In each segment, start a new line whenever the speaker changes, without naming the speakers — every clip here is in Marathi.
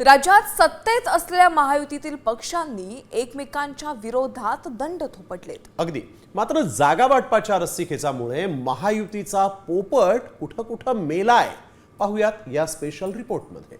राज्यात सत्तेत असलेल्या महायुतीतील पक्षांनी एकमेकांच्या विरोधात दंड थोपटलेत.
अगदी. मात्र जागा वाटपाच्या रस्सीखेचामुळे महायुतीचा पोपट कुठं कुठं मेलाय पाहुयात या स्पेशल रिपोर्टमध्ये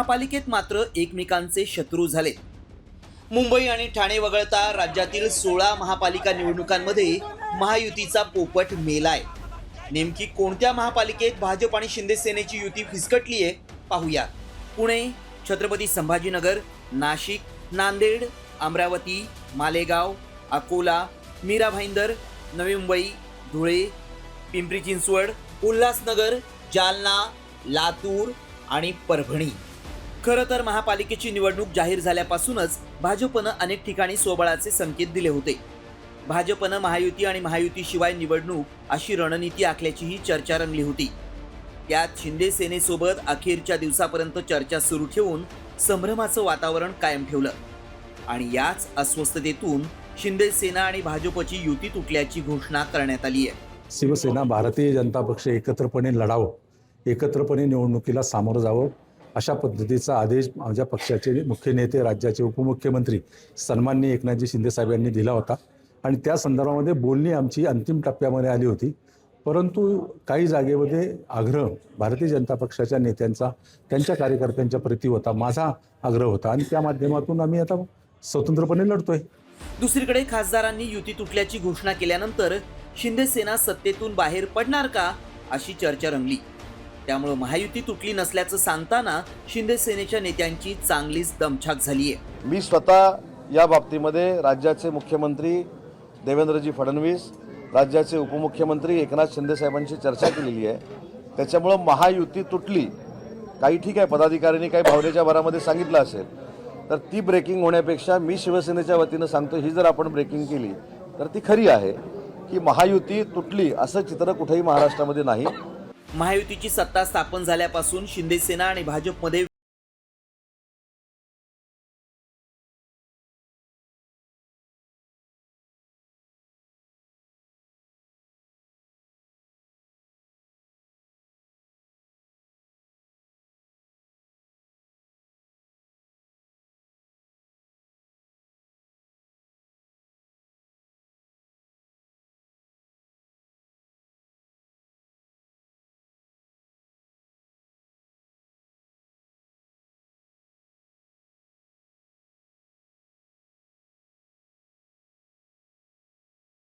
महापालिकेत मात्र एकमेकांचे शत्रू झाले मुंबई आणि ठाणे वगळता राज्यातील सोळा महापालिका निवडणुकांमध्ये महायुतीचा पोपट मेलाय. नेमकी कोणत्या महापालिकेत भाजप आणि शिंदे सेनेची युती फिसकटली आहे पाहूया. पुणे छत्रपती संभाजीनगर नाशिक नांदेड अमरावती मालेगाव अकोला मीरा भाईंदर नवी मुंबई धुळे पिंपरी चिंचवड उल्हासनगर जालना लातूर आणि परभणी. खरं तर महापालिकेची निवडणूक जाहीर झाल्यापासूनच भाजपनं अनेक ठिकाणी स्वबळाचे संकेत दिले होते. भाजपनं महायुती आणि महायुतीशिवाय निवडणूक अशी रणनीती आखल्याचीही चर्चा रंगली होती. त्यात शिंदे सेनेसोबत अखेरच्या दिवसापर्यंत चर्चा सुरू ठेवून संभ्रमाचं वातावरण कायम ठेवलं. आणि याच अस्वस्थतेतून शिंदे सेना आणि भाजपची युती तुटल्याची घोषणा करण्यात आली आहे.
शिवसेना भारतीय जनता पक्ष एकत्रपणे लढावं एकत्रपणे निवडणुकीला सामोरं जावं अशा पद्धतीचा आदेश माझ्या पक्षाचे मुख्य नेते राज्याचे उपमुख्यमंत्री सन्माननीय एकनाथजी शिंदे साहेब यांनी दिला होता. आणि त्या संदर्भामध्ये बोलणी आमची अंतिम टप्प्यामध्ये आली होती. परंतु काही जागेमध्ये आग्रह भारतीय जनता पक्षाच्या नेत्यांचा त्यांच्या कार्यकर्त्यांच्या प्रती होता माझा आग्रह होता. आणि त्या माध्यमातून आम्ही आता स्वतंत्रपणे लढतोय.
दुसरीकडे खासदारांनी युती तुटल्याची घोषणा केल्यानंतर शिंदे सेना सत्तेतून बाहेर पडणार का अशी चर्चा रंगली. त्यामुळे महायुती तुटली नसल्याचं सांगताना शिंदे सेनेच्या नेत्यांची चांगलीच दमछाक झालीय.
मी स्वतः या बाबतीमध्ये राज्याचे मुख्यमंत्री देवेंद्रजी फडणवीस राज्याचे उपमुख्यमंत्री एकनाथ शिंदे साहेबांशी चर्चा केलेली आहे. त्याच्यामुळं महायुती तुटली. काही ठीक आहे पदाधिकाऱ्यांनी काही भावनेच्या भरामध्ये सांगितलं असेल. तर ती ब्रेकिंग होण्यापेक्षा मी शिवसेनेच्या वतीनं सांगतो ही जर आपण ब्रेकिंग केली तर ती खरी आहे की महायुती तुटली असं चित्र कुठेही महाराष्ट्रामध्ये नाही.
महायुतीची सत्ता स्थापन झाल्यापासून शिंदेसेना आणि भाजपमध्ये